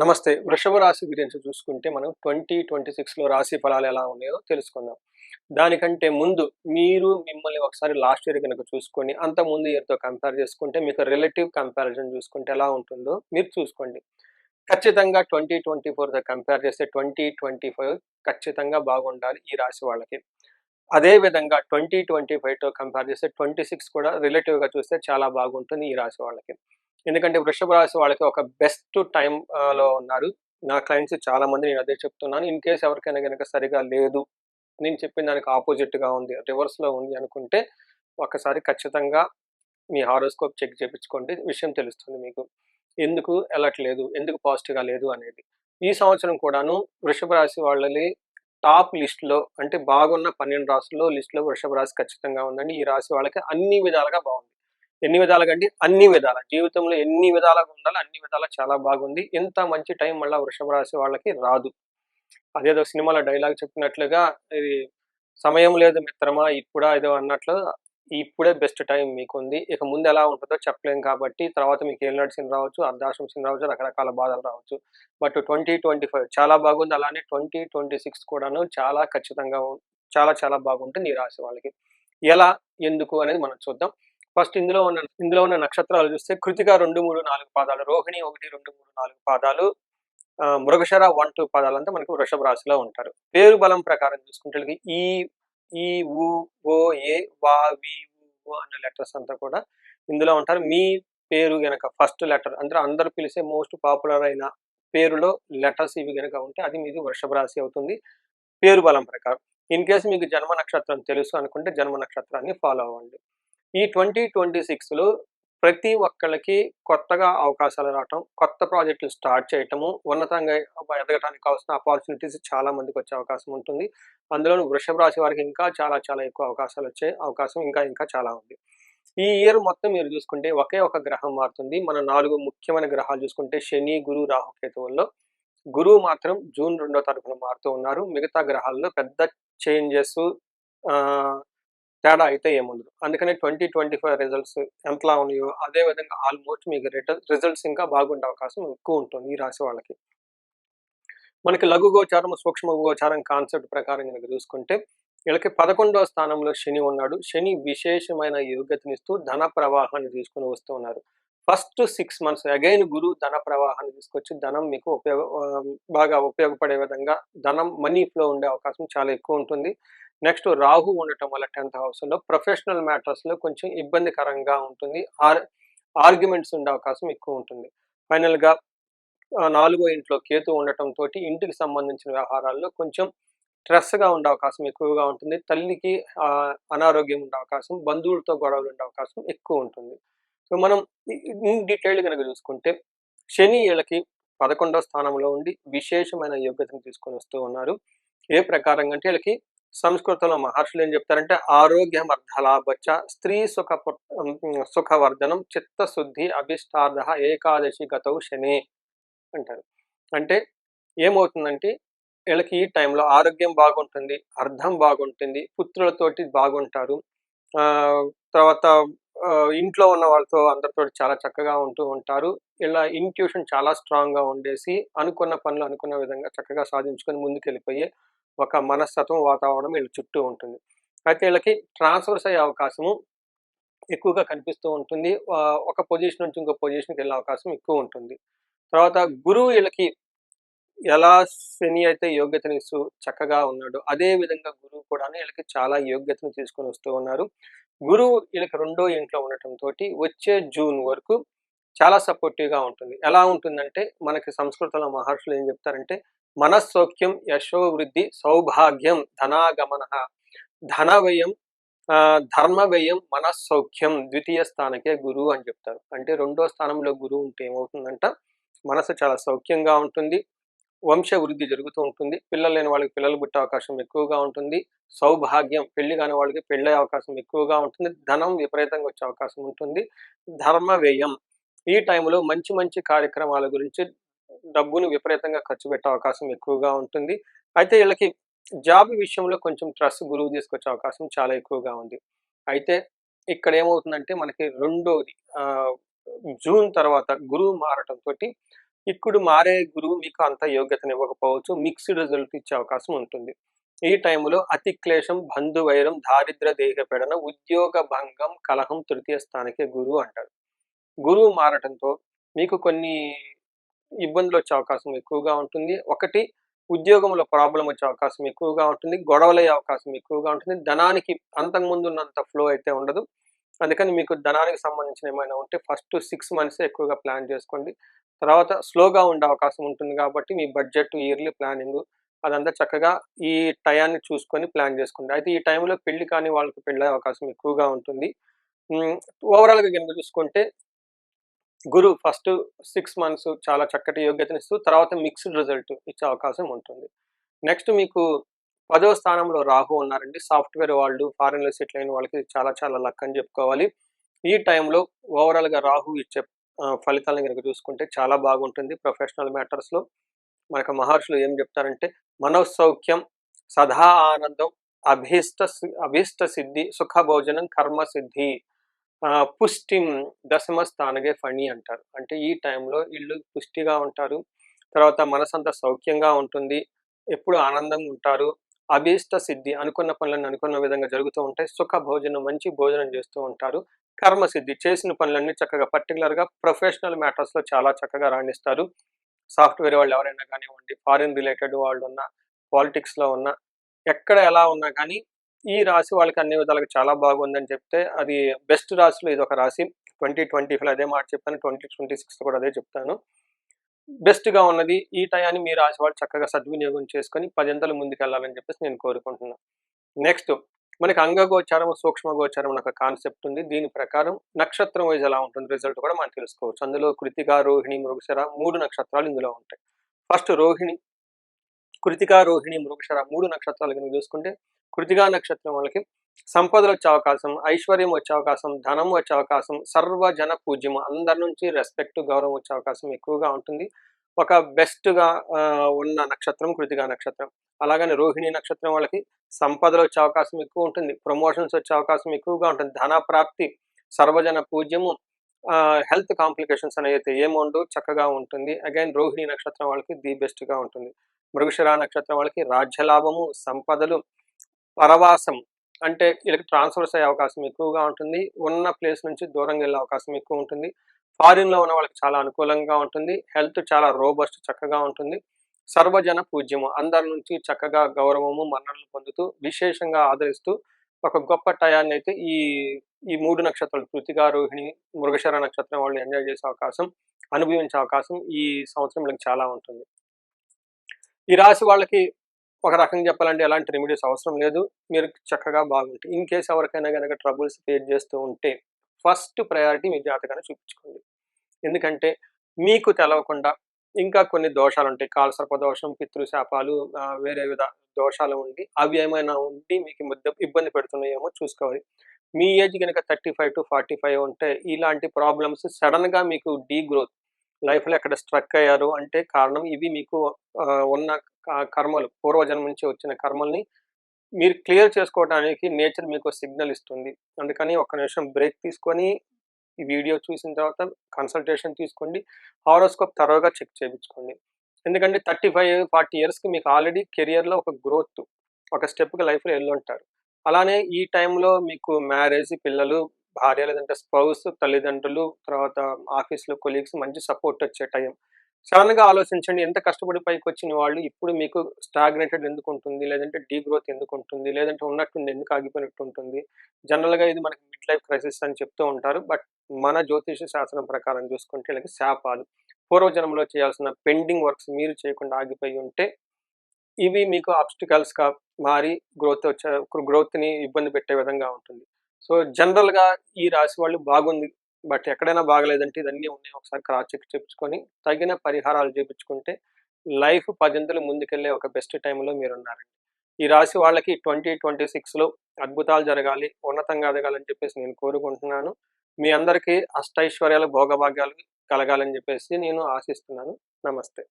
నమస్తే. వృషభ రాశి గురించి చూసుకుంటే మనం ట్వంటీ ట్వంటీ సిక్స్లో రాశి ఫలాలు ఎలా ఉన్నాయో తెలుసుకుందాం. దానికంటే ముందు మీరు మిమ్మల్ని ఒకసారి లాస్ట్ ఇయర్ కనుక చూసుకొని అంత ముందు ఇయర్తో కంపేర్ చేసుకుంటే మీకు రిలేటివ్ కంపారిజన్ చూసుకుంటే ఎలా ఉంటుందో మీరు చూసుకోండి. ఖచ్చితంగా ట్వంటీ ట్వంటీ ఫోర్తో కంపేర్ చేస్తే ట్వంటీ ట్వంటీ ఫైవ్ ఖచ్చితంగా బాగుండాలి ఈ రాశి వాళ్ళకి. అదే విధంగా ట్వంటీ ట్వంటీ ఫైవ్తో కంపేర్ చేస్తే ట్వంటీ సిక్స్ కూడా రిలేటివ్గా చూస్తే చాలా బాగుంటుంది ఈ రాశి వాళ్ళకి. ఎందుకంటే వృషభ రాశి వాళ్ళకి ఒక బెస్ట్ టైం లో ఉన్నారు. నా క్లయింట్స్ చాలా మంది నేను అదే చెప్తున్నాను. ఇన్ కేస్ ఎవరికైనా కనుక సరిగా లేదు నేను చెప్పిన దానికి ఆపోజిట్గా ఉంది రివర్స్లో ఉంది అనుకుంటే ఒకసారి ఖచ్చితంగా మీ హారోస్కోప్ చెక్ చేయించుకోండి విషయం తెలుస్తుంది మీకు. ఎందుకు వెళ్ళట్లేదు ఎందుకు పాజిటివ్గా లేదు అనేది. ఈ సంవత్సరం కూడాను వృషభ రాశి వాళ్ళని టాప్ లిస్ట్లో అంటే బాగున్న పన్నెండు రాసుల్లో లిస్ట్లో వృషభ రాశి ఖచ్చితంగా ఉందండి. ఈ రాశి వాళ్ళకి అన్ని విధాలుగా బాగుంది. ఎన్ని విధాలుగా అంటే అన్ని విధాల. జీవితంలో ఎన్ని విధాలుగా ఉండాలో అన్ని విధాలా చాలా బాగుంది. ఇంత మంచి టైం మళ్ళీ వృషభ రాశి వాళ్ళకి రాదు. అదేదో సినిమాలో డైలాగ్ చెప్పినట్లుగా ఇది సమయం లేదు మిత్రమా ఇప్పుడా ఏదో అన్నట్లు ఇప్పుడే బెస్ట్ టైం మీకు ఉంది ఇక ముందు ఎలా ఉంటుందో చెప్పలేం కాబట్టి తర్వాత మీకు ఏం నడిచిన రావచ్చు అర్ధాశ్రం సిన్ రావచ్చు రకరకాల బాధలు రావచ్చు. బట్ ట్వంటీ ట్వంటీ ఫైవ్ చాలా బాగుంది. అలానే ట్వంటీ ట్వంటీ సిక్స్ కూడాను చాలా ఖచ్చితంగా చాలా చాలా బాగుంటుంది ఈ రాశి వాళ్ళకి. ఎలా ఎందుకు అనేది మనం చూద్దాం. ఫస్ట్ ఇందులో ఉన్న ఇందులో ఉన్న నక్షత్రాలు చూస్తే కృతిక రెండు మూడు నాలుగు పాదాలు రోహిణి ఒకటి రెండు మూడు నాలుగు పాదాలు ఆ, మృగశర వన్ టూ పాదాలు అంతా మనకు వృషభ రాశిలో ఉంటారు. పేరు బలం ప్రకారం చూసుకుంటే ఈ ఈ ఊ ఓ ఏ వా వి ఓ అన్న లెటర్స్ అంతా కూడా ఇందులో ఉంటారు. మీ పేరు గనక ఫస్ట్ లెటర్ అంటే అందరు పిలిచే మోస్ట్ పాపులర్ అయిన పేరులో లెటర్స్ ఇవి గనక ఉంటే అది మీది వృషభ రాశి అవుతుంది. పేరు బలం ప్రకారం. ఇన్ కేసు మీకు జన్మ నక్షత్రం తెలుసు అనుకుంటే జన్మ నక్షత్రాన్ని ఫాలో అవ్వండి. ఈ ట్వంటీ ట్వంటీ సిక్స్లో ప్రతి ఒక్కళ్ళకి కొత్తగా అవకాశాలు రావటం కొత్త ప్రాజెక్టులు స్టార్ట్ చేయటము ఉన్నతంగా ఎదగటానికి కావాల్సిన ఆపర్చునిటీస్ చాలా మందికి వచ్చే అవకాశం ఉంటుంది. అందులో వృషభ రాశి వారికి ఇంకా చాలా చాలా ఎక్కువ అవకాశాలు వచ్చే అవకాశం ఇంకా ఇంకా చాలా ఉంది. ఈ ఇయర్ మొత్తం మీరు చూసుకుంటే ఒకే ఒక గ్రహం మారుతుంది. మన నాలుగు ముఖ్యమైన గ్రహాలు చూసుకుంటే శని గురు రాహు కేతువుల్లో. గురువు మాత్రం జూన్ రెండో తారీఖున మారుతూ ఉన్నారు. మిగతా గ్రహాల్లో పెద్ద చేంజెస్ తేడా అయితే ఏముండదు. అందుకనే ట్వంటీ ట్వంటీ ఫైవ్ రిజల్ట్స్ ఎంతలా ఉన్నాయో అదే విధంగా ఆల్మోస్ట్ మీకు రిజల్ట్స్ ఇంకా బాగుండే అవకాశం ఎక్కువ ఉంటుంది ఈ రాశి వాళ్ళకి. మనకి లఘు గోచారం సూక్ష్మ గోచారం కాన్సెప్ట్ ప్రకారం కనుక చూసుకుంటే వీళ్ళకి పదకొండవ స్థానంలో శని ఉన్నాడు. శని విశేషమైన యోగ్యతనిస్తూ ధన ప్రవాహాన్ని తీసుకుని వస్తూ ఉన్నారు. ఫస్ట్ సిక్స్ మంత్స్ అగైన్ గురువు ధన ప్రవాహాన్ని తీసుకొచ్చి ధనం మీకు ఉపయోగ బాగా ఉపయోగపడే విధంగా ధనం మనీ ఫ్లో ఉండే అవకాశం చాలా ఎక్కువ ఉంటుంది. నెక్స్ట్ రాహు ఉండటం వల్ల టెన్త్ హౌస్లో ప్రొఫెషనల్ మ్యాటర్స్లో కొంచెం ఇబ్బందికరంగా ఉంటుంది. ఆర్ ఆర్గ్యుమెంట్స్ ఉండే అవకాశం ఎక్కువ ఉంటుంది. ఫైనల్గా నాలుగో ఇంట్లో కేతు ఉండటం తోటి ఇంటికి సంబంధించిన వ్యవహారాల్లో కొంచెం స్ట్రెస్గా ఉండే అవకాశం ఎక్కువగా ఉంటుంది. తల్లికి అనారోగ్యం ఉండే అవకాశం బంధువులతో గొడవలు ఉండే అవకాశం ఎక్కువ ఉంటుంది. సో మనం ఇన్ డీటెయిల్ కనుక చూసుకుంటే శని వీళ్ళకి పదకొండవ స్థానంలో ఉండి విశేషమైన యోగ్యతను తీసుకొని వస్తూ ఉన్నారు. ఏ ప్రకారంగా అంటే వీళ్ళకి సంస్కృతంలో మహర్షులు ఏం చెప్తారంటే ఆరోగ్యం అర్థలాభచ్చ స్త్రీ సుఖ సుఖవర్ధనం చిత్తశుద్ధి అభిష్టార్థ ఏకాదశి గతవు శని అంటారు. అంటే ఏమవుతుందంటే వీళ్ళకి ఈ టైంలో ఆరోగ్యం బాగుంటుంది అర్థం బాగుంటుంది పుత్రులతోటి బాగుంటారు. ఆ, తర్వాత ఇంట్లో ఉన్న వాళ్ళతో అందరితో చాలా చక్కగా ఉంటూ ఉంటారు. ఇలా ఇంట్యూషన్ చాలా స్ట్రాంగ్గా ఉండేసి అనుకున్న పనులు అనుకున్న విధంగా చక్కగా సాధించుకొని ముందుకెళ్ళిపోయే ఒక మనస్తత్వం వాతావరణం వీళ్ళ చుట్టూ ఉంటుంది. అయితే వీళ్ళకి ట్రాన్స్ఫర్స్ అయ్యే అవకాశము ఎక్కువగా కనిపిస్తూ ఉంటుంది. ఒక పొజిషన్ నుంచి ఇంకో పొజిషన్కి వెళ్ళే అవకాశం ఎక్కువ ఉంటుంది. తర్వాత గురువు వీళ్ళకి ఎలా శని అయితే యోగ్యతని ఇస్తూ చక్కగా ఉన్నాడు అదే విధంగా గురువు కూడా వీళ్ళకి చాలా యోగ్యతను తీసుకొని వస్తూ ఉన్నారు. గురువు వీళ్ళకి రెండో ఇంట్లో ఉండటంతో వచ్చే జూన్ వరకు చాలా సపోర్టివ్గా ఉంటుంది. ఎలా ఉంటుందంటే మనకి సంస్కృతంలో మహర్షులు ఏం చెప్తారంటే మనస్సౌఖ్యం యశో వృద్ధి సౌభాగ్యం ధనాగమన. ధన వ్యయం ఆ, ధర్మ వ్యయం మనస్సౌఖ్యం ద్వితీయ స్థానకే గురువు అని చెప్తారు. అంటే రెండో స్థానంలో గురువు ఉంటే ఏమవుతుందంట? మనసు చాలా సౌఖ్యంగా ఉంటుంది. వంశ వృద్ధి జరుగుతూ ఉంటుంది. పిల్లలు లేని వాళ్ళకి పిల్లలు పుట్టే అవకాశం ఎక్కువగా ఉంటుంది. సౌభాగ్యం పెళ్ళి కాని వాళ్ళకి పెళ్ళే అవకాశం ఎక్కువగా ఉంటుంది. ధనం విపరీతంగా వచ్చే అవకాశం ఉంటుంది. ధర్మ వ్యయం ఈ టైంలో మంచి మంచి కార్యక్రమాల గురించి డబ్బును విపరీతంగా ఖర్చు పెట్టే అవకాశం ఎక్కువగా ఉంటుంది. అయితే వీళ్ళకి జాబ్ విషయంలో కొంచెం ట్రస్ట్ గురువు తీసుకొచ్చే అవకాశం చాలా ఎక్కువగా ఉంది. అయితే ఇక్కడ ఏమవుతుందంటే మనకి రెండోది జూన్ తర్వాత గురువు మారటంతో ఇప్పుడు మారే గురువు మీకు అంత యోగ్యతను ఇవ్వకపోవచ్చు మిక్స్డ్ రిజల్ట్ ఇచ్చే అవకాశం ఉంటుంది. ఈ టైంలో అతి క్లేశం బంధువైరం దారిద్ర దేహపెడన ఉద్యోగ భంగం కలహం తృతీయ స్థానికే గురువు అంటారు. గురువు మారటంతో మీకు కొన్ని ఇబ్బందులు వచ్చే అవకాశం ఎక్కువగా ఉంటుంది. ఒకటి ఉద్యోగంలో ప్రాబ్లం వచ్చే అవకాశం ఎక్కువగా ఉంటుంది. గొడవలయ్యే అవకాశం ఎక్కువగా ఉంటుంది. ధనానికి అంతకుముందు ఉన్నంత ఫ్లో అయితే ఉండదు. అందుకని మీకు ధనానికి సంబంధించిన ఏమైనా ఉంటే ఫస్ట్ సిక్స్ మంత్స్ ఎక్కువగా ప్లాన్ చేసుకోండి. తర్వాత స్లోగా ఉండే అవకాశం ఉంటుంది కాబట్టి మీ బడ్జెట్ ఇయర్లీ ప్లానింగ్ అదంతా చక్కగా ఈ టయాన్ని చూసుకొని ప్లాన్ చేసుకోండి. అయితే ఈ టైంలో పెళ్ళి కానీ వాళ్ళకి పెళ్ళే అవకాశం ఎక్కువగా ఉంటుంది. ఓవరాల్గా కనుక చూసుకుంటే గురు ఫస్ట్ సిక్స్ మంత్స్ చాలా చక్కటి యోగ్యతనిస్తూ తర్వాత మిక్స్డ్ రిజల్ట్ ఇచ్చే అవకాశం ఉంటుంది. నెక్స్ట్ మీకు పదవ స్థానంలో రాహు ఉన్నారండి. సాఫ్ట్వేర్ వాళ్ళు ఫారెన్లో సెటిల్ అయిన వాళ్ళకి చాలా చాలా లక్ అని చెప్పుకోవాలి. ఈ టైంలో ఓవరాల్గా రాహు ఇచ్చే ఫలితాలను కనుక చూసుకుంటే చాలా బాగుంటుంది. ప్రొఫెషనల్ మ్యాటర్స్లో మనకు మహర్షులు ఏం చెప్తారంటే మనోసౌఖ్యం సదా ఆనందం అభీష్ట అభీష్ట సిద్ధి సుఖ భోజనం కర్మ సిద్ధి. పుష్టిం దశమ స్థానగే ఫణి అంటారు. అంటే ఈ టైంలో వీళ్ళు పుష్టిగా ఉంటారు. తర్వాత మనసంతా సౌఖ్యంగా ఉంటుంది. ఎప్పుడు ఆనందంగా ఉంటారు. అభీష్ట సిద్ధి అనుకున్న పనులను అనుకున్న విధంగా జరుగుతూ ఉంటాయి. సుఖ భోజనం మంచి భోజనం చేస్తూ ఉంటారు. కర్మ సిద్ధి చేసిన పనులన్నీ చక్కగా పర్టికులర్గా ప్రొఫెషనల్ మ్యాటర్స్లో చాలా చక్కగా రాణిస్తారు. సాఫ్ట్వేర్ వాళ్ళు ఎవరైనా కానివ్వండి ఫారిన్ రిలేటెడ్ వాళ్ళు ఉన్న పాలిటిక్స్లో ఉన్న ఎక్కడ ఎలా ఉన్నా కానీ ఈ రాశి వాళ్ళకి అన్ని విధాలుగా చాలా బాగుందని చెప్తే అది బెస్ట్ రాశిలో ఇది ఒక రాశి. ట్వంటీ ట్వంటీ ఫైవ్ అదే మాట చెప్పాను ట్వంటీ ట్వంటీ సిక్స్ కూడా అదే చెప్తాను. బెస్ట్గా ఉన్నది ఈ టయాన్ని మీ రాశి వాళ్ళు చక్కగా సద్వినియోగం చేసుకొని పదింతలు ముందుకెళ్ళాలని చెప్పేసి నేను కోరుకుంటున్నాను నెక్స్ట్ మనకి అంగగోచారం సూక్ష్మ గోచారం ఒక కాన్సెప్ట్ ఉంది. దీని ప్రకారం నక్షత్రం వైజ్ ఎలా ఉంటుంది రిజల్ట్ కూడా మనం తెలుసుకోవచ్చు. అందులో కృతిక రోహిణి మృగశర మూడు నక్షత్రాలు ఇందులో ఉంటాయి. ఫస్ట్ రోహిణి కృతిక రోహిణి మృగశర మూడు నక్షత్రాలు కనుక చూసుకుంటే కృతికా నక్షత్రం వాళ్ళకి సంపదలు వచ్చే అవకాశం ఐశ్వర్యం వచ్చే అవకాశం ధనం వచ్చే అవకాశం సర్వజన పూజ్యం అందరి నుంచి రెస్పెక్ట్ గౌరవం వచ్చే అవకాశం ఎక్కువగా ఉంటుంది. ఒక బెస్ట్గా ఉన్న నక్షత్రం కృతికా నక్షత్రం. అలాగని రోహిణి నక్షత్రం వాళ్ళకి సంపదలు వచ్చే అవకాశం ఎక్కువ ఉంటుంది. ప్రమోషన్స్ వచ్చే అవకాశం ఎక్కువగా ఉంటుంది. ధన ప్రాప్తి సర్వజన పూజ్యము హెల్త్ కాంప్లికేషన్స్ అనేది ఏముండో చక్కగా ఉంటుంది. అగైన్ రోహిణి నక్షత్రం వాళ్ళకి ది బెస్ట్గా ఉంటుంది. మృగశిరా నక్షత్రం వాళ్ళకి రాజ్యలాభము సంపదలు పరవాసం అంటే వీళ్ళకి ట్రాన్స్ఫర్స్ అయ్యే అవకాశం ఎక్కువగా ఉంటుంది. ఉన్న ప్లేస్ నుంచి దూరంగా వెళ్ళే అవకాశం ఎక్కువ ఉంటుంది. ఫారిన్లో ఉన్న వాళ్ళకి చాలా అనుకూలంగా ఉంటుంది. హెల్త్ చాలా రోబస్ట్ చక్కగా ఉంటుంది. సర్వజన పూజ్యము అందరి నుంచి చక్కగా గౌరవము మన్ననలు పొందుతూ విశేషంగా ఆదరిస్తూ ఒక గొప్ప టయాన్ని అయితే ఈ ఈ మూడు నక్షత్రాలు కృతిగా రోహిణి మృగశర నక్షత్రం వాళ్ళు ఎంజాయ్ చేసే అవకాశం అనుభవించే అవకాశం ఈ సంవత్సరం చాలా ఉంటుంది. ఈ రాశి వాళ్ళకి ఒక రకంగా చెప్పాలంటే ఎలాంటి రెమెడీస్ అవసరం లేదు. మీరు చక్కగా బాగుంటుంది ఇన్ కేసు ఎవరికైనా కనుక ట్రబుల్స్ ఫేస్ చేస్తూ ఉంటే ఫస్ట్ ప్రయారిటీ మీ జాతకాన్ని చూపించుకోండి. ఎందుకంటే మీకు తెలవకుండా ఇంకా కొన్ని దోషాలు ఉంటాయి కాలసర్ప దోషం పితృశాపాలు వేరే విధ దోషాలు ఉండి అవి ఏమైనా ఉండి మీకు మధ్య ఇబ్బంది పెడుతున్నాయేమో చూసుకోవాలి. మీ ఏజ్ కనుక thirty five to forty five ఉంటే ఇలాంటి ప్రాబ్లమ్స్ సడన్గా మీకు డీ గ్రోత్ లైఫ్లో ఎక్కడ స్ట్రక్ అయ్యారు అంటే కారణం ఇవి మీకు ఉన్న కర్మలు పూర్వజన్మ నుంచి వచ్చిన కర్మల్ని మీరు క్లియర్ చేసుకోవడానికి నేచర్ మీకు సిగ్నల్ ఇస్తుంది. అందుకని ఒక నిమిషం బ్రేక్ తీసుకొని ఈ వీడియో చూసిన తర్వాత కన్సల్టేషన్ తీసుకోండి. హారోస్కోప్ తరోగా చెక్ చేయించుకోండి. ఎందుకంటే థర్టీ ఫైవ్ ఫార్టీ ఇయర్స్కి మీకు ఆల్రెడీ కెరియర్లో ఒక గ్రోత్ ఒక స్టెప్కి లైఫ్లో వెళ్ళుంటారు అలానే ఈ టైంలో మీకు మ్యారేజ్ పిల్లలు భార్య లేదంటే స్పౌస్ తల్లిదండ్రులు తర్వాత ఆఫీస్లో కొలీగ్స్ మంచి సపోర్ట్ వచ్చే టైం సడన్గా ఆలోచించండి ఎంత కష్టపడి పైకి వచ్చిన వాళ్ళు ఇప్పుడు మీకు స్టాగ్నేటెడ్ ఎందుకు ఉంటుంది? లేదంటే డీ గ్రోత్ ఎందుకు ఉంటుంది? లేదంటే ఉన్నట్టుండి ఎందుకు ఆగిపోయినట్టు ఉంటుంది? జనరల్గా ఇది మనకి మిడ్ లైఫ్ క్రైసిస్ అని చెప్తూ ఉంటారు. బట్ మన జ్యోతిష శాస్త్రం ప్రకారం చూసుకుంటే వీళ్ళకి శాపాలు. పూర్వజన్మలో చేయాల్సిన పెండింగ్ వర్క్స్ మీరు చేయకుండా ఆగిపోయి ఉంటే ఇవి మీకు ఆబ్స్టికల్స్గా మారి గ్రోత్ వచ్చే గ్రోత్ని ఇబ్బంది పెట్టే విధంగా ఉంటుంది. సో జనరల్గా ఈ రాశి వాళ్ళు బాగుంది. బట్ ఎక్కడైనా బాగలేదంటే ఇదన్నీ ఉన్నాయి. ఒకసారి క్రాస్ చెక్ చేపించుకొని తగిన పరిహారాలు చేపించుకుంటే లైఫ్ పదింతలు ముందుకెళ్ళే ఒక బెస్ట్ టైంలో మీరు ఉన్నారండి ఈ రాశి వాళ్ళకి ట్వంటీ ట్వంటీ సిక్స్లో అద్భుతాలు జరగాలి ఉన్నతంగా ఎదగాలని చెప్పేసి నేను కోరుకుంటున్నాను. మీ అందరికీ అష్టైశ్వర్యాలు భోగభాగ్యాలు కలగాలని చెప్పేసి నేను ఆశిస్తున్నాను. నమస్తే.